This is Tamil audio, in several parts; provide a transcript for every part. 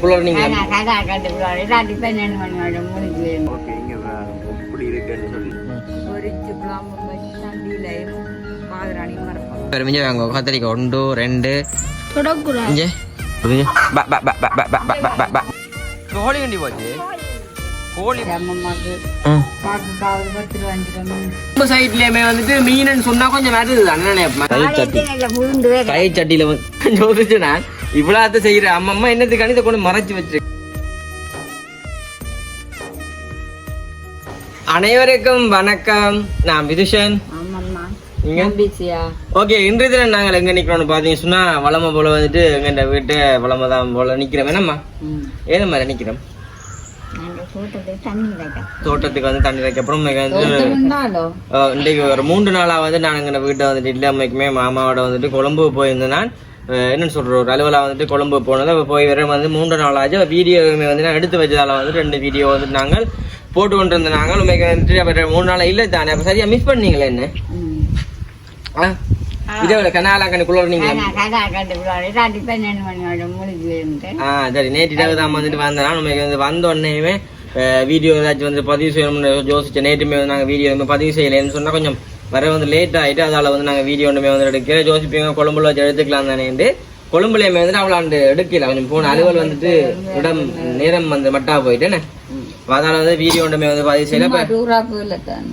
குளர் நீங்க நான் கடை கட்டுக்குள்ள இல்லாட்டி பன்னெண்டு மணி வரை முடிக்கல ஓகே இங்க எப்படி இருக்குன்னு சொல்லி. பொரிச்சு குழம்பு வச்சு சந்தியிலையும் பாதராணி மரப்பம் பெருமிஞ்ச வாங்க கத்திரிக்காய் ஒன்று ரெண்டு. தொடக்கூடாது. இங்கே பா பா பா பா பா பா பா பா பா பா. கோழி வண்டி போச்சு. கோழி. நம்ம சைட்லயுமே வந்துட்டு மீனுன்னு சொன்னா கொஞ்சம் வருது அண்ணனே. கை சட்டியில வந்து இவ்வளவு செய்யற. அம்மம்மா என்னத்துக்கு அணித கொண்டு மறைச்சு வச்சிருக்கு அனைவருக்கும் வணக்கம். நான் விதுஷன். ஓகே இன்றைய தினம் நாங்கள் எங்க நிக்கிறோம்னு பாத்தீங்கன்னா சொன்னா வளமை போல வந்துட்டு எங்க வீட்டு வளமை தான் போல நிக்கிறோம். என்னம்மா? ஏது மாதிரி நிக்கிறோம்? தோட்டத்துக்கு வந்து தண்ணி வைக்க அப்புறம் இன்றைக்கு ஒரு மூன்று நாளா வந்து நான் எங்கள் வீட்டை வந்துட்டு இல்லாமைக்குமே மாமாவோட வந்துட்டு கொழும்பு போயிருந்தேன் நான். என்னன்னு சொல்ற ஒரு அலுவலா வந்துட்டு கொழும்பு போனது. அப்ப போய் வர வந்து மூன்று நாள் ஆச்சு வீடியோவுமே வந்து நான் எடுத்து வச்சதால வந்து ரெண்டு வீடியோ வந்து நாங்கள் போட்டு கொண்டு இருந்த நாங்கள் உண்மைக்கு வந்துட்டு அப்ப மூணு நாள் இல்லை தானே. அப்ப சரியா மிஸ் பண்ணீங்களே என்ன? ஆ? இதே விட கனாலாக்கணிக்குள்ள நீங்க நான் கடை கட்டுக்குள்ள இல்லாட்டி பன்னெண்டு மணி வரை முடிக்கல ஆ சரி. நேற்று இரவு தான் வந்துட்டு வந்தேன். உண்மைக்கு வந்து வந்த உடனேயுமே வீடியோ ஏதாச்சும் வந்து பதிவு செய்யணும்னு யோசிச்சேன். நேற்றுமே நாங்கள் வீடியோ பதிவு செய்யலைன்னு சொன்னால் கொஞ்சம் வர வந்து லேட் ஆகிட்டு அதால் வந்து நாங்கள் வீடியோ ஒன்றுமே வந்து எடுக்கிற ஜோசிப்பீங்க கொழும்புல வச்சு எடுத்துக்கலாம் தானேண்டு கொழும்புலையுமே வந்துட்டு அவ்வளோ எடுக்கல. கொஞ்சம் போன அலுவல் வந்துட்டு இடம் நேரம் வந்து மட்டா போயிட்டேன்னு அதால வந்து வீடியோ ஒன்றுமே வந்து பதிவு செய்யல.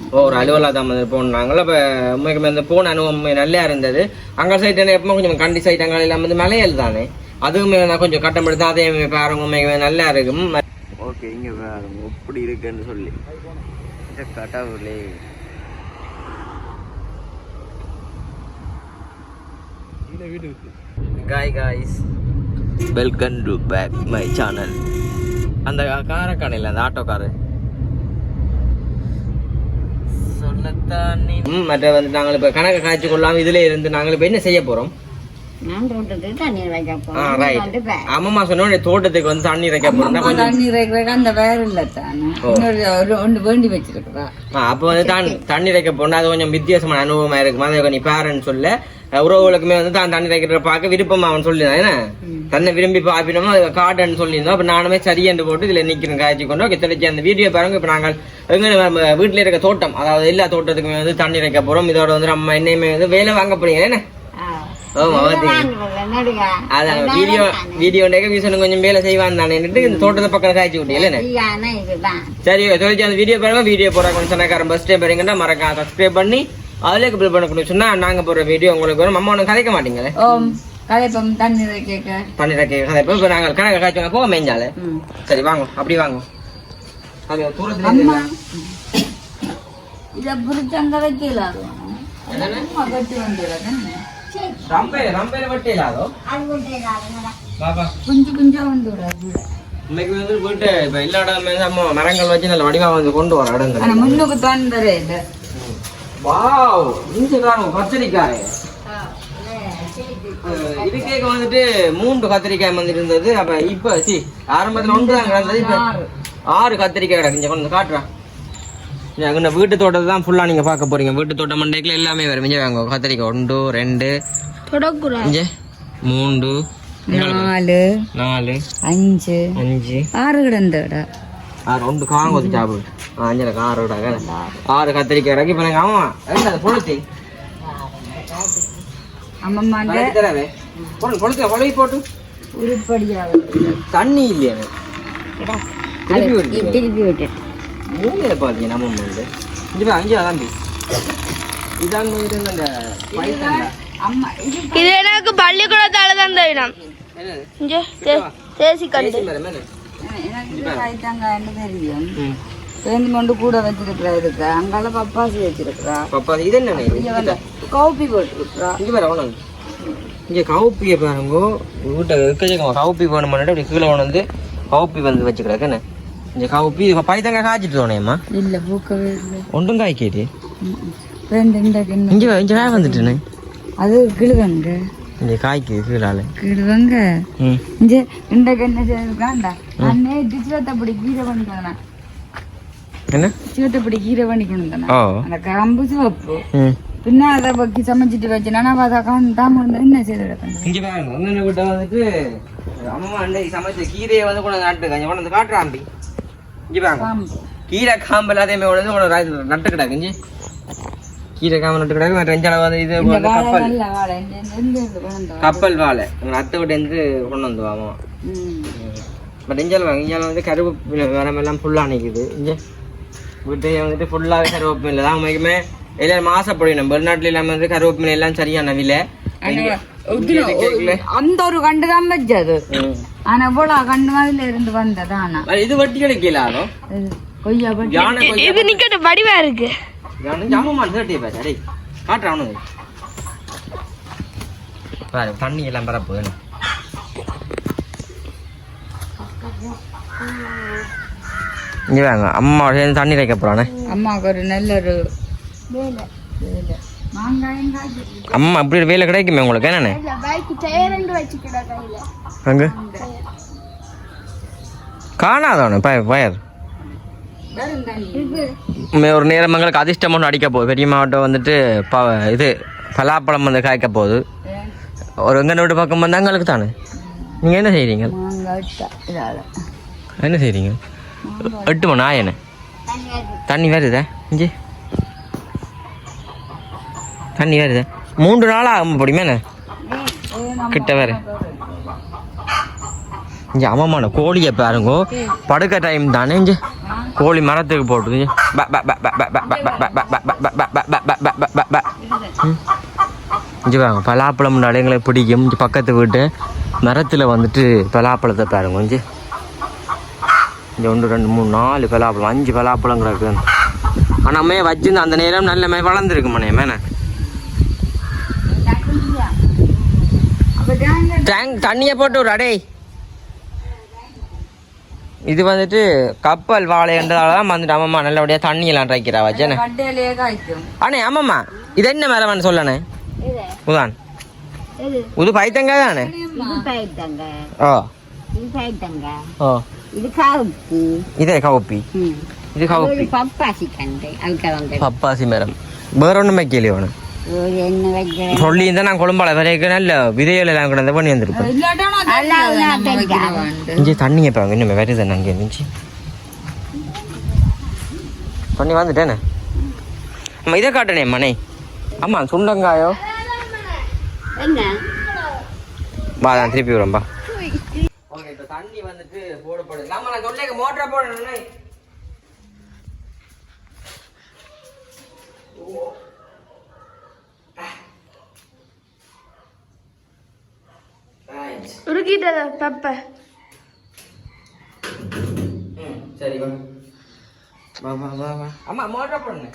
இப்போ ஒரு அலுவலா தான் வந்து போனாங்களா இப்போ உண்மைக்கு இந்த போன அனுபவம் நல்லா இருந்தது. அங்கே சைட் என்ன எப்போ கொஞ்சம் கண்டி சைட் அங்கே எல்லாம் வந்து மலையல் தானே. அதுவுமே நான் கொஞ்சம் கட்டம் எடுத்து அதே பாருங்க. உண்மைக்கு நல்லா இருக்கும். ஓகே இங்கே எப்படி இருக்குன்னு சொல்லி. கடவுளே கீழே வீடு இருக்குது guys guys welcome to back my channel அந்த காரை கடையில் அந்த ஆட்டோ காரு ம் மற்ற வந்து நாங்கள் இப்போ கணக்கு காய்ச்சி கொள்ளாமல் இதில் இருந்து நாங்கள் இப்போ என்ன செய்ய போகிறோம் அம்மா சொன்ன தோட்டத்துக்கு வந்து தண்ணி இறைக்க போறோம். அந்த வேற அப்போ வந்து தண்ணி இறைக்க போனா அது கொஞ்சம் வித்தியாசமான அனுபவமா இருக்கும்? அதை நீ பேரன்னு சொல்ல. உறவுகளுக்குமே வந்து தான் தண்ணி வைக்கிறத பார்க்க விருப்பமா அவன் சொல்லிதான் என்ன? தன்னை விரும்பி பாப்பினோமோ அது காட்டுன்னு சொல்லியிருந்தோம். அப்ப நானுமே சரியென்று போட்டு இதுல நிக்கிறேன் காய்ச்சி கொண்டு ஓகே தெளிச்சு அந்த வீடியோ பாருங்க. இப்ப நாங்கள் எங்க நம்ம வீட்டுல இருக்க தோட்டம் அதாவது எல்லா தோட்டத்துக்குமே வந்து தண்ணி வைக்க போறோம். இதோட வந்து நம்ம என்னையுமே வந்து வேலை வாங்க போறீங்க என்ன? அதான் வீடியோ வீடியோ வீசனும் கொஞ்சம் வேலை செய்வான் தானே இந்த தோட்டத்தை பக்கம் காய்ச்சி விட்டீங்க சரி தொழிற்சி அந்த வீடியோ பாருங்க. வீடியோ போற கொஞ்சம் சொன்னக்காரன் பஸ் டைம் பாருங்கன்னா மறக்காம சப்ஸ்கிரைப் பண்ணி அவளே கபில் பண்ணக்கூடாது சொன்னா நாங்க போற வீடியோ உங்களுக்கு வரும். அம்மா ஒன்றும் கதைக்க மாட்டீங்களே? கதைப்போம். தண்ணீரை கேட்க. தண்ணீரை கேட்க. கதைப்போம் இப்போ நாங்கள் கணக்கு காய்ச்சுங்க போக மேஞ்சாலே. சரி வாங்க. அப்படி வாங்க. அது தூரத்தில் இதை புரிச்சங்க வைக்கலாதோ மரங்கள் வச்சு நல்ல வடிவா வந்து கொண்டு வர இடங்கள். முன்னுக்கு தோன்றே இல்லை. வாவ் இன்சுக்காரன் கத்திரிக்காய். இதுக்கே வந்துட்டு மூன்று கத்திரிக்காய் வந்துட்டு இருந்தது அப்ப இப்ப சி ஆரம்பத்துல ஒன்று தான் கிடந்தது இப்ப ஆறு. கத்திரிக்காய் கிடக்கு. இங்க கொண்டு காட்டுறான் அங்கே வீட்டு தோட்டத்தை தான் ஃபுல்லாக நீங்கள் பார்க்க போறீங்க. வீட்டு தோட்டம் மண்டைக்குள்ள எல்லாமே வரும் இங்கே வாங்க கத்திரிக்காய் ஒன்று ரெண்டு. தொடக்கூடாது இங்கே. மூன்று. நாலு. நாலு. அஞ்சு. அஞ்சு. ஆறு கிடந்தடா ஆறு ஒன்று காங்க வச்சு அஞ்சலக்கு ஆறு விடாங்க ஆறு கத்திரிக்காய் இறக்கி பண்ணுங்க ஆமா. அது பொழுத்தி தரவே. பொழுத்து போட்டு. தண்ணி இல்லையா விட்டு பாத்தீங்க நம்ம வந்து. இங்கே அஞ்சு அதாம்பி இதான் தேசி கண்டு எனக்கு தெரியும். ம். பேருந்து கொண்டு கூட வச்சிருக்கிறா இருக்கு அங்கால பப்பாசி வச்சிருக்கிறா. பப்பா இது என்ன கவுப்பி போட்டுருக்குறா. இங்க பாரு அவனு இங்க கவுப்பிய பாருங்க. வீட்டை வைக்கச்சக்கமா கவுப்பி வேணும் பண்ணிட்டு அப்படி கீழே வந்து கவுப்பி வந்து வச்சுக்கிறேன் என்ன? இங்க கவுப்பி பைத்தங்க காய்ச்சிட்டு தோணையம்மா இல்ல பூக்கவே இல்லை. ஒன்றும் காய்க்கிட்டு ரெண்டு இங்க இங்க காய் வந்துட்டுனே அது கிழுவங்க. இங்க காய்க்கு கீழால. கிழுவங்க? இங்க இந்த கிண்ண செய்யிருக்காண்டா நான் நேற்று சிவத்தப்படி கீரை பண்ணிக்கணும் என்ன? சிவத்தப்படி கீரை பண்ணிக்கணும் ஓ அந்த கம்பு சிவப்பு ம் பின்ன அதை வைக்கி சமைச்சிட்டு வச்சுனா நான் பார்த்தா காண்டாம இருந்தா என்ன செய்து கிடக்கணும் இங்க பாருங்க ஒன்னு விட்ட வந்துட்டு அம்மா அன்னைக்கு சமைச்ச கீரையை வந்து கொண்டு வந்து நட்டு கொண்டு வந்து காட்டுறாம்பி இங்க பாருங்க பாம்பு கீரை காம்பு எல்லாத்தையுமே கொண்டு வந்து கொண்டு வந்து நட்டு கீரை காம்பு நட்டு கிடக்கு வந்து இது வந்து கப்பல் நல்ல வாழை இந்த இந்த- இந்த இது கொண்டு வந்தோம். கப்பல் வாழை எங்க அத்தை விட்டு இருந்து கொண்டு வந்து ம். பட் இஞ்சால வாங்க இஞ்சால வந்து கருவேப்பிலை வரமெல்லாம் ஃபுல்லாக நிற்குது இங்கே வீட்டு வந்துட்டு ஃபுல்லாகவே கருவேப்பிலை தான் அமைக்குமே எல்லாரும் மாசப்படியும் வெளிநாட்டுல எல்லாம் வந்து கருவேப்பிலை எல்லாம் சரியான விலை. அந்த ஒரு கண்டு தான் வச்சது. ஆனா போல கண்டு மாதிரி இருந்து வந்தது ஆனா. அது? இது வட்டி. கிடைக்கல கொய்யா இது நிக்கட்டும் வடிவா இருக்கு. அடே காட்டுறான் அவனுக்கு. பாரு தண்ணி எல்லாம் பரப்பு இங்கே வாங்க. அம்மா சேர்ந்து தண்ணி வைக்க போகிறானே அம்மாவுக்கு ஒரு நல்ல ஒரு வேலை. அம்மா அப்படி ஒரு வேலை கிடைக்குமே உங்களுக்கு? என்னண்ணே? கையில. அங்கே? காணாதவனே பய பயர். ஒரு நேரம் எங்களுக்கு அதிர்ஷ்டம் ஒன்று அடிக்க போகுது. பெரிய மாவட்டம் வந்துட்டு ப இது பலாப்பழம் வந்து காய்க்க போகுது. ஒரு எங்கள் வீட்டு பக்கம் வந்து எங்களுக்கு தானே நீங்கள் என்ன செய்கிறீங்க மாங்காய் இட்டா. இதால. என்ன செய்கிறீங்க எட்டு மணி ஆயனு தண்ணி வருதா இங்கே தண்ணி வருதா மூன்று நாள் ஆகும் படிமே கிட்ட வேறு இங்கே ஆமாம்மான கோழியை பாருங்க படுக்க டைம் தானே இங்கே கோழி மரத்துக்கு போட்டு இங்கே வாங்க பலாப்பழம் எங்களுக்கு பிடிக்கும் இங்கே பக்கத்து வீட்டு மரத்தில் வந்துட்டு பலாப்பழத்தை பாருங்க இங்கே இங்கே ஒன்று ரெண்டு மூணு நாலு பலாப்பழம் அஞ்சு பலாப்பழம் கிடக்கு. ஆனால் அம்மையை வச்சிருந்து அந்த நேரம் நல்ல மே வளர்ந்துருக்கு மனே மேனே அப்ப தேங்காய் டேங்க் தண்ணியை போட்டு விடு அடே இது வந்துட்டு கப்பல் வாழைன்றதால தான் வந்துட்டு அம்மம்மா நல்லபடியாக தண்ணியெல்லாம் ரைக்கிறா வச்சேனே அண்ணே ஆமாம்மா இது என்ன மேலவான்னு சொல்லணே? இது. உதான். இது. இது பைத்தங்காய் தானே? இது பைத்தங்க ஓ பைத்தங்க ஓ இது காவுப்பு இதே கவுப்பி இது கவுப்பி பப்பாசி கண்டு அதுக்கு வந்து பப்பாசி மரம் வேற ஒன்றும் வைக்கலையே வேணும் சொல்லி இருந்தால் நான் குழம்பால வரைக்கும் நல்ல விதைகள் எல்லாம் கிடந்த பண்ணி வந்திருப்பேன். இஞ்சி தண்ணி கேட்பாங்க இன்னும் வருது அங்கே இருந்துச்சு பண்ணி வந்துட்டேனே அம்மா இதை காட்டணே மனை ஆமா சுண்டங்காயோ என்ன வா நான் திருப்பி இப்போ வந்துட்டு போடப்படுது. ஆமா நான் சொல்லேங்க மோட்டரை போடணும் உருக்கிட்ட பப்ப. சரி வா. வா வா வா வா. அம்மா மோட்டரை போடுங்க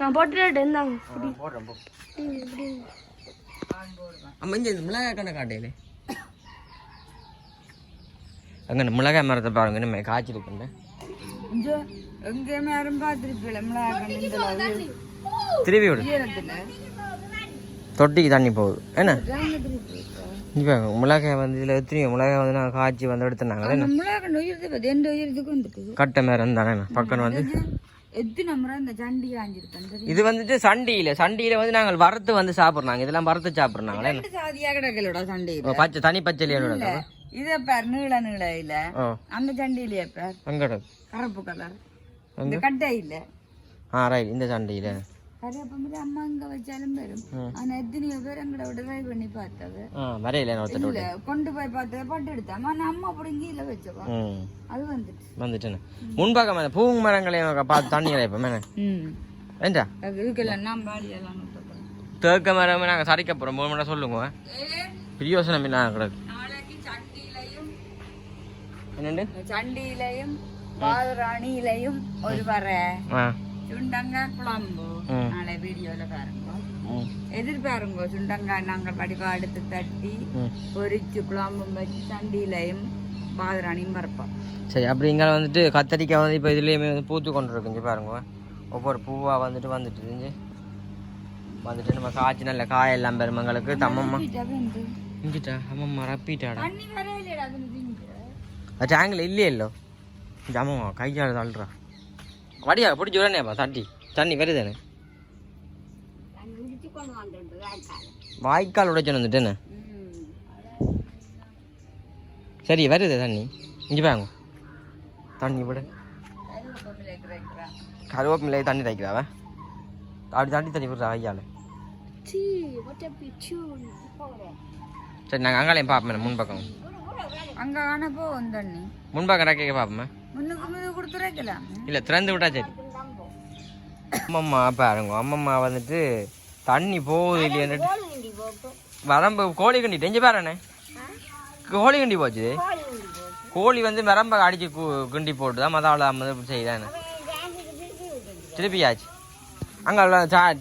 நான் போட்டுட்டு இருந்தாங்க ஆ, போடுறேன் போ. அம்மா இங்கே இந்த மிளகாய் கண்ணை காட்டையிலே அங்கே மிளகாய் மரத்தை பாருங்க நம்ம காய்ச்சிருக்குண்ணே திருப்பி விடு. தொட்டிக்கு தண்ணி போகுது. என்ன? இப்போ மிளகாய் வந்து இதில் எத்தனையோ மிளகாய் வந்து நான் காய்ச்சி வந்து எடுத்துனாங்க கட்டை மேலே இருந்தானே பக்கம் வந்து? இது வந்துட்டு சண்டியில சண்டியில வந்து நாங்கள் வறுத்து வந்து சாப்பிட்றாங்க இதெல்லாம் வறுத்து சாப்பிட்றாங்களே பச்சை தனி பச்சை இத பார் நீள நீள இல்ல அந்த சண்டியிலேயே பார். அங்கே கருப்பு கலர் இந்த கட்டை இல்ல ஆ ரைட் இந்த சண்டியில். கருப்பு மாதிரி அம்மா இங்க வச்சாலும் வரும். ஆனா எத்தனையோ பேர் எங்கட விட ட்ரை பண்ணி பார்த்தது. வரையில இல்ல கொண்டு போய் பார்த்தத பட்டு எடுத்தாம ஆனா அம்மா பிடுங்கி இல்ல வச்சவா? ம். அது வந்துட்டு வந்துட்டேன்னு. முன்பாக்கம் அந்த பூ மரங்களையும் பார்த்து தண்ணி இறைப்போம் என்ன? ம். ஏண்டா? அது இருக்குல்ல நான் பாடி எல்லாம். தேக்க மரம் நாங்கள் சரிக்க போகிறோம் மூணு மணி சொல்லுங்க. பிரியோசனம் இல்லை கிடக்கு? என்னண்டு? சண்டியிலையும் பாதராணியிலையும் ஒரு வர ஆ சுண்டங்காய் குழம்பு. நாளை வீடியோல பாருங்க எதிர்பாருங்க சுண்டங்காய் நாங்கள் படிவா எடுத்து தட்டி பொரிச்சு குழம்பும் வச்சு சண்டியிலையும் பாதராணியும் பரப்போம் சரி அப்படி இங்கே வந்துட்டு கத்தரிக்காய் வந்து இப்போ இதுலேயுமே வந்து பூத்து கொண்டு பாருங்க ஒவ்வொரு பூவாக வந்துட்டு வந்துட்டு இருந்துச்சு வந்துட்டு நம்ம காய்ச்சி நல்ல காயெல்லாம் பெருமங்களுக்கு தம்மம்மா இங்கிட்டா அம்மம்மா ரப்பிட்டாடா മറ്റേ ആംഗിൾ ഇല്ലയല്ലോ ജമോ കൈകാട് തള്ളറ വടിയാ പിടിച്ചു വിടണേപ്പാ തട്ടി തണ്ണി വരുതേനെ വായിക്കാൽ ഉടച്ചു വന്നിട്ടേനെ சரி வருது தண்ணி. இங்கே பாங்க தண்ணி விட. கருவேப்பிலை தண்ணி தைக்கிறாவ அப்படி தண்ணி தண்ணி விடுறா ஐயாள் சரி நாங்கள் அங்காலையும் பார்ப்போம் முன்பக்கம். அங்க காண போகும் தண்ணி முன்பக்கம் ரக்கைக்க பார்ப்போமே முன்னுக்கு முது கொடுத்துருக்கலாம் இல்லை திறந்து விட்டா சரி. அம்மம்மா பாருங்க அம்மம்மா வந்துட்டு தண்ணி போகுது இல்லையான்னு வரம்பு கோழி கண்டி டெஞ்சு பாருண்ணே கோழி கண்டி போச்சு. கோழி வந்து வரம்ப அடிச்சு கிண்டி போட்டு தான் மதாவில் வந்து செய்தானே திருப்பியாச்சு. அங்கே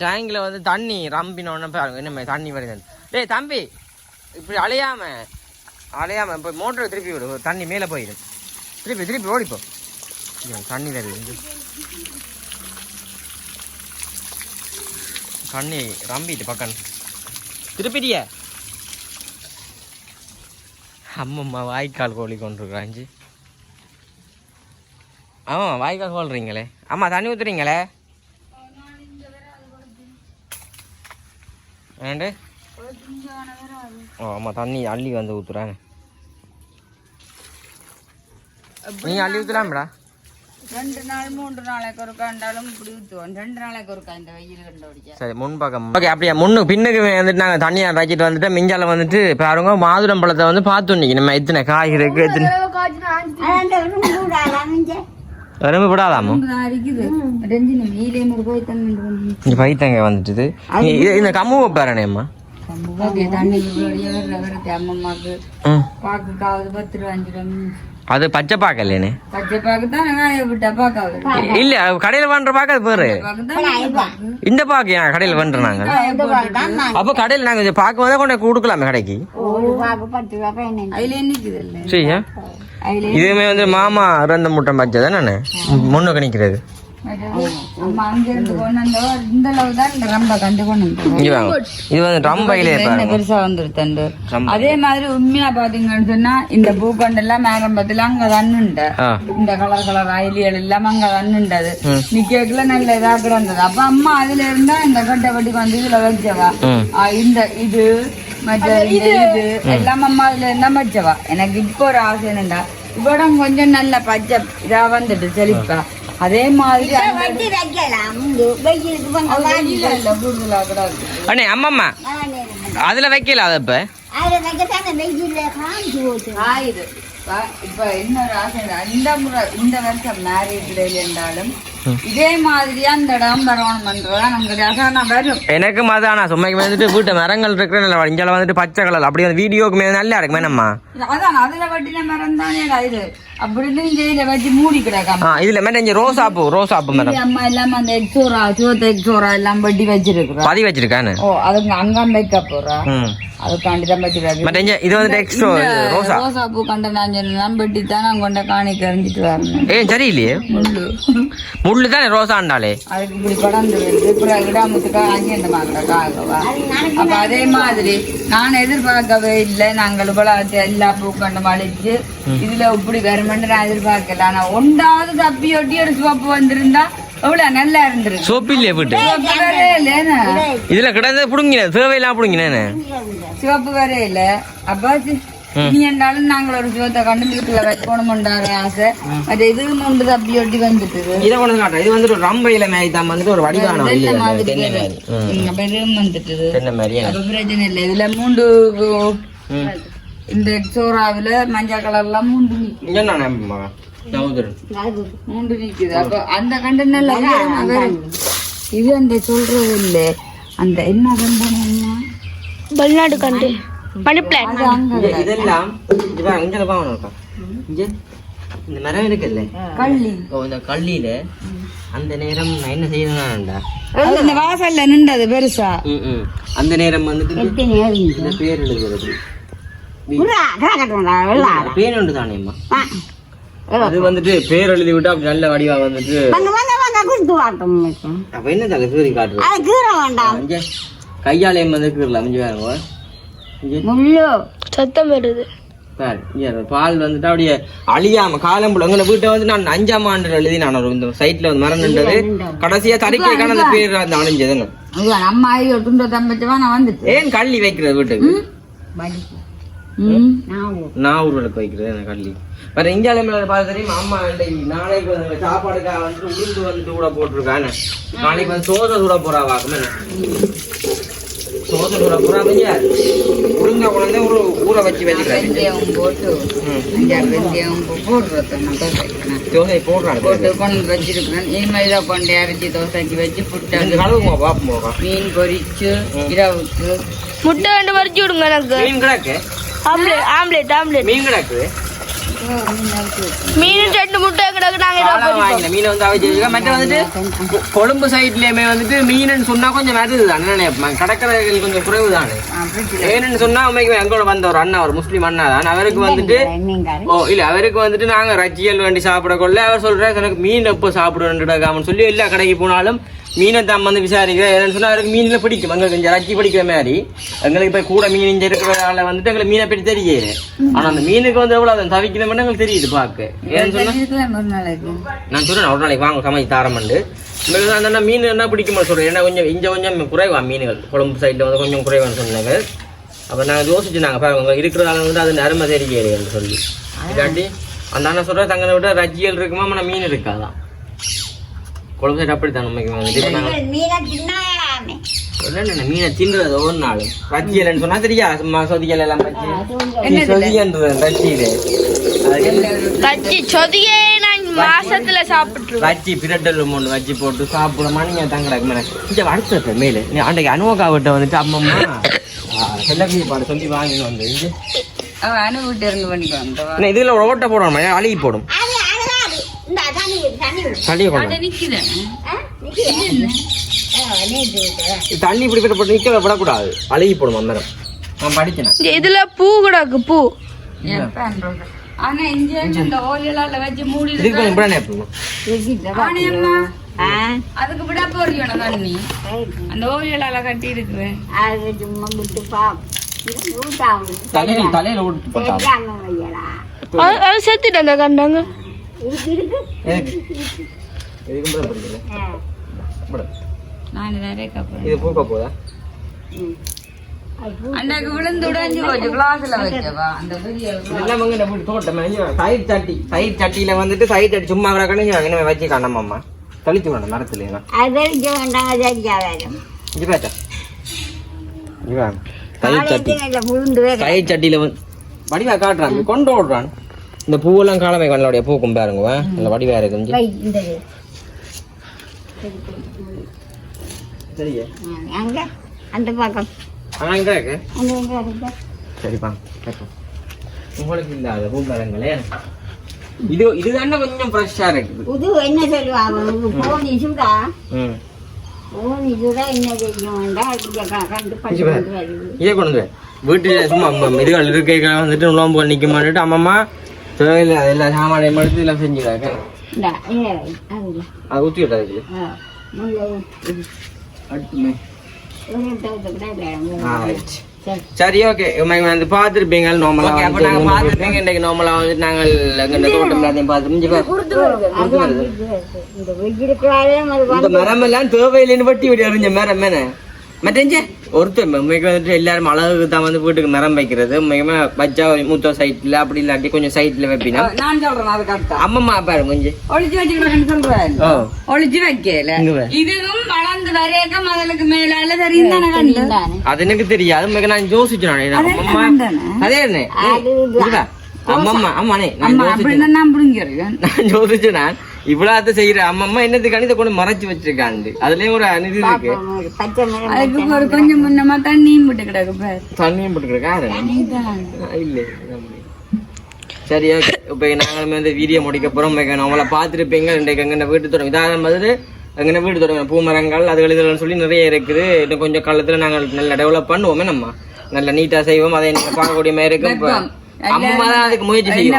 டேங்கில் வந்து தண்ணி ரம்பினோன்னு பாருங்க என்ன தண்ணி வருது டேய் தம்பி இப்படி அலையாம. அலையாம இப்போ மோட்டரை திருப்பி விடு. தண்ணி மேலே போயிடும் திருப்பி திருப்பி ஓடிப்போ. தண்ணி இங்க. தண்ணி ரம்பிட்டு பக்கம். திருப்பிட்டிய. அம்மம்மா வாய்க்கால் கோழி கொண்டிருக்கிறாஞ்சி ஆமாம் வாய்க்கால் கோல்றீங்களே ஆமாம் தண்ணி ஊற்றுறீங்களே ஏண்டு ஓ ஆமாம் தண்ணி அள்ளி வந்து ஊற்றுறாங்க நீ அள்ளி ஊற்றலாம்டா ரெண்டு நாள் மூன்று நாளைக்கு ஒருக்கா இருந்தாலும் இப்படி ஊற்றுவோம் ரெண்டு நாளைக்கு ஒருக்கா இந்த வெயில் கண்டுபிடிச்சா சரி முன்பக்கம் ஓகே அப்படியே முன்னு பின்னுக்கு வந்துட்டு நாங்கள் தண்ணியை இறக்கிட்டு வந்துட்டு மிஞ்சால வந்துட்டு பாருங்க மாதுளம் பழத்தை வந்து பார்த்து நிற்கணும் நம்ம எத்தனை காய் இருக்கு எத்தனை ரொம்ப விடாதாமோ இங்கே பைத்தங்க வந்துட்டுது. இந்த கம்முவை பாருனேம்மா தண்ணி ம். பாக்குக்காவது பத்து ரூபா அஞ்சு ரூபா. அது பச்சை பாக்கு பாக்காவது இல்ல கடையில் பண்ற பாக்க அது பேரு பாக்கு பாக்கு. இந்த பாக்கு ஏன் கடையில் பண்றோம் நாங்க? அப்போ கடையில் நாங்க இது பார்க்க வந்தா கொண்டு கொடுக்கலாமே கடைக்கு. சரியா? இதுவுமே வந்து மாமா இறந்த முட்டை பச்சை தானே? முன்னுக்கு நிற்கிறது இது வந்து ரம்பையிலே பெருசா வந்துருத்தண்டு. அதே மாதிரி உண்மையா பாத்தீங்கன்னு சொன்னா இந்த பூக்கண்டெல்லாம் மேரம்பத்துல அங்க தண்ணுண்ட இந்த கலர் கலர் அயலிகள் எல்லாம் அங்க தண்ணுண்டது நிக்கல நல்ல இதா கிடந்தது. அப்ப அம்மா அதுல இருந்தா இந்த கட்டை வட்டி வந்து இதுல வச்சவா? இந்த இது மற்ற இந்த இது. எல்லாம் அம்மா அதுல இருந்தா வச்சவா எனக்கு இப்போ ஒரு ஆசை என்னண்டா இவ்விடம் கொஞ்சம் நல்ல பச்சை இதா வந்துட்டு செழிப்பா. அதே மாதிரி அந்த-. அண்ணே அம்மம்மா அதுல வைக்கல அது இப்ப? இப்ப இன்னொரு ஆசை இந்த முறை இந்த வருஷம் மேரேஜ் இருந்தாலும் இதே மாதிரியா அந்த இடம் வரணும்ன்றதா நமக்கு ரசானா வரும். எனக்கு மதானா சும்மைக்கு வந்துட்டு வீட்டு மரங்கள் இருக்கிற நல்ல இங்கே வந்துட்டு பச்சை கலர் அப்படி வந்து வீடியோக்குமே நல்லா இருக்குமே நம்ம அதான் அதுல வட்டின மரம் இது. பதி வச்சிருக்கானு ஓ அதுக்கு அங்காம் வைக்க போறா ம். அதுக்காண்டி தான் வச்சிருக்காரு மற்ற இங்க இது வந்துட்டு எக்ஸ்ட்ரா ரோசா ரோசா பூ கண்ட நான் சொன்னேன் வெட்டி தான் நான் கொண்ட காணிக்க எறிஞ்சிட்டு வரணும். ஏ சரியில்லையே. முள்ளு. முள்ளு தானே ரோசாண்டாலே அதுக்கு இப்படி படர்ந்து வருது இப்படி கிடாமத்துக்கா அங்கேந்த மாத்திரக்காகவா அப்ப அதே மாதிரி நான் எதிர்பார்க்கவே இல்லை. நாங்கள் இவ்வளவு எல்லா பூக்கண்டும் அழிச்சு இதுல இப்படி நான் எதிர்பார்க்கல. ஆனா ஒன்றாவது தப்பி ஒட்டி ஒரு சிவப்பு வந்திருந்தா எவ்வளவு நல்லா இருந்திருக்கு சோப்பு இல்லையே வீட்டு? இதுல கிடந்து புடுங்கின தேவையெல்லாம் புடுங்கினேன்னு சிவப்பு வரே இல்ல. அப்ப இனி என்றாலும் நாங்கள் ஒரு சிவத்தை கண்டு வீட்டுல வைக்கணும்ன்றாரு ஆசை. மற்ற இதுவும் ஒன்று தப்பி ஒட்டி வந்துட்டு இதை கொண்டு காட்டுறேன். இது வந்துட்டு ஒரு ரம்பையில மேய் தான் வந்துட்டு ஒரு வடிவான இது. மாதிரி மாதிரி. மாதிரி அப்ப பிரச்சனை இல்லை. இதுல மூண்டு ம். இந்த சோறாவில மஞ்சள் கலர்லாம் மூண்டு சகோதரன். மூண்டு நிக்குது. அப்ப அந்த கண்டு நல்லா உயரமா வரும். இது அந்த சொல்றது இல்ல. அந்த என்ன கண்டனா வெளிநாடு கண்டு. மணி பிளான் இதெல்லாம் இந்த மரம் இருக்குல்ல? கள்ளி. ஓ இந்த கள்ளியில அந்த நேரம் என்ன செய்யணும்டா? அது இந்த வாசல்ல நின்றது பெருசா. அந்த நேரம் வந்துட்டு இந்த பேர் எழுதுறது தானேம்மா அது வந்துட்டு பேர் எழுதி விட்டு அப்படி நல்ல வடிவா வந்துட்டு அப்ப என்ன தங்க சூரி காட்டுறது இங்க. கையாலயம் வந்து கீறல இங்க. முள்ளு. சத்தம் வருது. பால் வந்துட்டு அப்படியே அழியாம காலம் எங்க வீட்டை வந்து நான் அஞ்சாம் ஆண்டு எழுதி நான் ஒரு இந்த சைட்ல வந்து மரம் நின்றது கடைசியா தறிக்கைக்கான அந்த பேர் அந்த அழிஞ்சதுங்க ஆகி ஒரு துண்டை தம்பச்சவா நான் வந்துட்டு ஏன் கள்ளி வைக்கிறது வீட்டுக்கு. நான் ஊர்களுக்கு வைக்கிறது எனக்கு கள்ளி வேற இந்தியால மேல பார்த்து தெரியுமா? அம்மா நாளைக்கு வந்து சாப்பாடுக்காக வந்துட்டு உளுந்து வந்துட்டு கூட போட்டிருக்கானே நாளைக்கு வந்து சோதனை கூட போறா வாக்குமே சோதனை கூட போறா பையா உளுந்த குழந்தை ஒரு ஊற வச்சு வெந்தயம் போட்டு வெந்தயம் தோசை வைக்கிறேன். போடுறாங்க போட்டு கொண்டு வந்து வச்சிருக்கிறேன். இனிமேல் தான் கொண்டு அரைச்சி தோசைக்கு வச்சு புட்டு கழுவுமா பாப்போமா மீன் பொரிச்சு இரவுக்கு முட்டை ரெண்டு வரைச்சி விடுங்க எனக்கு. மீன் கிடக்கு. ஆம்லேட் ஆம்லேட் ஆம்லேட் மீன் கிடக்கு. மீன் ரெண்டு முட்டை கிடக்கு நாங்க மீனை வந்து அவிச்சு வச்சுக்க மற்ற வந்துட்டு கொழும்பு சைட்லயுமே வந்துட்டு மீனுன்னு சொன்னா கொஞ்சம் வருது தானே நினைப்பேன். கடற்கரைகள் கொஞ்சம் குறைவு தானே. ஏன்னு சொன்னா அம்மைக்கு எங்களோட வந்த ஒரு அண்ணா ஒரு முஸ்லீம் அண்ணா தான். அவருக்கு வந்துட்டு ஓ இல்ல அவருக்கு வந்துட்டு நாங்க ரச்சியல் வேண்டி சாப்பிட கொள்ள அவர் சொல்றாரு எனக்கு மீன் எப்போ சாப்பிடுவேன்? சொல்லி எல்லா கடைக்கு போனாலும் மீனை தான் வந்து விசாரிக்கிறேன் ஏன்னு சொன்னா அவருக்கு மீன்ல பிடிக்கும் எங்களுக்கு கொஞ்சம் ரச்சி பிடிக்கிற மாதிரி எங்களுக்கு இப்ப கூட மீன் இங்க இருக்கிறதால வந்துட்டு எங்களுக்கு மீனை பற்றி தெரியாது ஆனா அந்த மீனுக்கு வந்து எவ்வளவு அதை தவிக்கணும்னு எங்களுக்கு தெரியுது பாக்க ஏன்னு சொன்னா இருக்கலாம் ஒரு நாளைக்கு நான் சொல்றேன் ஒரு நாளைக்கு வாங்க சமைச்சு தாரமண்டு உங்களுக்கு அந்த மீன் என்ன பிடிக்குமா சொல்றேன் ஏன்னா கொஞ்சம் இங்க கொஞ்சம் குறைவா மீன்கள் குழம்பு சைடில் வந்து கொஞ்சம் குறைவான்னு சொன்னாங்க அப்போ நாங்கள் யோசிச்சு நாங்கள் பாருங்க இருக்கிறதால வந்து அது நறுமை தெரியலைன்னு சொல்லி இல்லாட்டி அந்த அண்ணன் சொல்ற தங்களை விட ரஜ்ஜியல் இருக்குமா ஆனால் மீன் இருக்காதான் குழம்பு சைடு அப்படி தான் உண்மைக்கு மீனை தின்றது ஒவ்வொரு நாளும் ரஜ்ஜியல்னு சொன்னா தெரியா? சும்மா சொதியல் எல்லாம் வச்சு சொதியன்றது ரஜ்ஜியில் கச்சி சொதியே நான் மாசத்துல சாப்பிட்டுருவேன். வச்சு பிரட்டல் ஒன்று வச்சு போட்டு சாப்பிட நீங்க தங்கடாக்கு மேலே. இந்த மேலே. நீ அன்றைக்கு அனுவக்கா விட்ட வந்துட்டு அம்மம்மா. பாடு சொல்லி வாங்கின்னு வந்து அனுப்பிட்டு இருந்து பண்ணிக்கோ இதுல ஓட்டை போடணுமா? அழுகி போடும்? தண்ணி இப்படி போட்டு போட்டு நிக்க விடக்கூடாது அழுகி போடும் அம்மரம் நான் படிச்சேன் இங்க இதுல பூ கிடக்கு பூ. ஆனா இங்க இந்த ஓலையில வச்சு மூடி இதுக்கு கொஞ்சம் இப்படி எப்படிமா ஆனியம்மா அதுக்கு விட போறியோட தண்ணி? அந்த ஓவியலால கட்டி இருக்குது. தலையில தலையில விட்டு போட்டா அது அது செத்துட்டு அந்த கண்டாங்க இது பூக்க போதா? அன்னைக்கு விழுந்து உடைஞ்சு போச்சு கிளாஸ்ல வச்சவா அந்த பெரிய இதெல்லாம் வந்து நம்ம தோட்டம் சைட் சட்டி. சைட் சட்டியில வந்துட்டு சைட் சட்டி சும்மா கிடக்கணும் என்ன வச்சு காணாமம்மா தெளிச்சு மரத்துல எல்லாம். சட்டி. சட்டியில வந்து வடிவா காட்டுறான் கொண்டு ஓடுறான் இந்த பூவெல்லாம் காலமே கண்ணோடைய பூக்கும் பாருங்க நல்ல வடிவா இருக்கு அந்த பக்கம். சரிப்பா. உங்களுக்கு இல்லாத இது இதுதானே கொஞ்சம் ஃப்ரெஷ்ஷா இருக்குது. என்ன சொல்லுவாங்க போனி போனி என்ன செய்யும் இதே கொண்டு வீட்டில் சும்மா இதுகள் இருக்கைகள் வந்துட்டு நோம்பு நிற்க மாட்டுட்டு அம்மம்மா தேவையில்லை அதெல்லாம் சாமானியம் எடுத்து எல்லாம் அதுல. அது ஊற்றி இல்லை. ஆ ரைட் சரி. ஓகே. வந்து பார்த்துருப்பீங்க நார்மலாக அப்போ நாங்கள் பார்த்துருப்பீங்க இன்றைக்கு நார்மலாக வந்து நாங்கள் எங்கள் தோட்டம் எல்லாத்தையும் பார்த்து அதான் இது, இந்த மரம் எல்லாம் தேவையில்லைன்னு வட்டி விட்டு எறிஞ்ச மரம் என்ன மற்றஞ்ச ஒருத்தர் உண்மைக்கு வந்துட்டு எல்லாரும் அழகுக்கு தான் வந்து வீட்டுக்கு மரம் வைக்கிறது உண்மைக்குமே வச்சா ஒரு மூத்த சைட்ல அப்படி இல்லாட்டி கொஞ்சம் சைட்ல வைப்பினா நான் சொல்றேன் அது கரெக்டா அம்மம்மா பாரு கொஞ்சம் ஒளிச்சு வச்சுக்கிறேன்னு சொல்றேன் ஒளிச்சு வைக்கல. இதுவும் வளர்ந்து வரையக்க முதலுக்கு மேலால தெரியும் அது எனக்கு தெரியாது உண்மைக்கு நான் யோசிச்சேன். அம்மம்மா அதே அம்மா பிடிங்கிறேன் நான் யோசிச்சேன் நான் இவ்வளவு செய்யற அம்மம்மா என்னத்துக்கு கணித கொண்டு மறைச்சு வச்சிருக்காண்டு. அதுலயும் ஒரு அநீதி இருக்கு. அதுக்கு ஒரு கொஞ்சம் முன்னமா தண்ணியும் விட்டு கிடக்கு தண்ணியும் போட்டுருக்கா இல்ல சரி ஓகே இப்போ நாங்களுமே வந்து வீடியோ முடிக்க போகிறோம் நம்மளை பார்த்துருப்பீங்க இன்றைக்கு எங்கள் வீட்டு தொடங்க இதாக மாதிரி எங்கள் வீட்டு தொடங்க பூமரங்கள் அது எழுதலன்னு சொல்லி நிறைய இருக்குது. இன்னும் கொஞ்சம் காலத்தில் நாங்கள் நல்லா டெவலப் பண்ணுவோமே. நம்ம நல்லா நீட்டாக செய்வோம். அதை பார்க்கக்கூடிய மாதிரி இருக்கும். அம்மா தான் அதுக்கு முயற்சி செய்யும்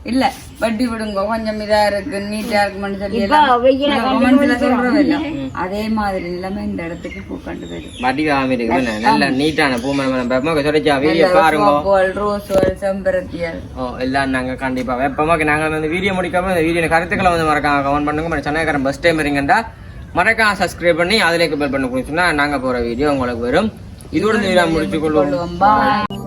வட்டி இல்ல வட்டி விடுங்க கொஞ்சம் இதா இருக்கு நீட்டா இருக்குன்னு சொல்லி இல்ல அதே மாதிரி நிலைமை இந்த இடத்துக்கு பூ கண்டு போயிடும் வடிவாம இருக்குது நல்ல நீட்டான பூமரம் சொல்லிச்சா வீடியோ பாருங்க. ரோஸ்கள் செம்பருத்தியல் ஓ எல்லாம் நாங்க கண்டிப்பா வெப்பமாக நாங்க வந்து வீடியோ முடிக்காம இந்த வீடியோ கருத்துக்களை வந்து மறக்காம கமெண்ட் பண்ணுங்க. நம்ம சென்னைக்காரன் பஸ் டைம் இருங்கண்டா. மறக்காம சப்ஸ்கிரைப் பண்ணி அதிலே பெல் பண்ணி கொடுத்தோம்னா நாங்க போற வீடியோ உங்களுக்கு வரும். இதோட முடிச்சு கொள்வோம்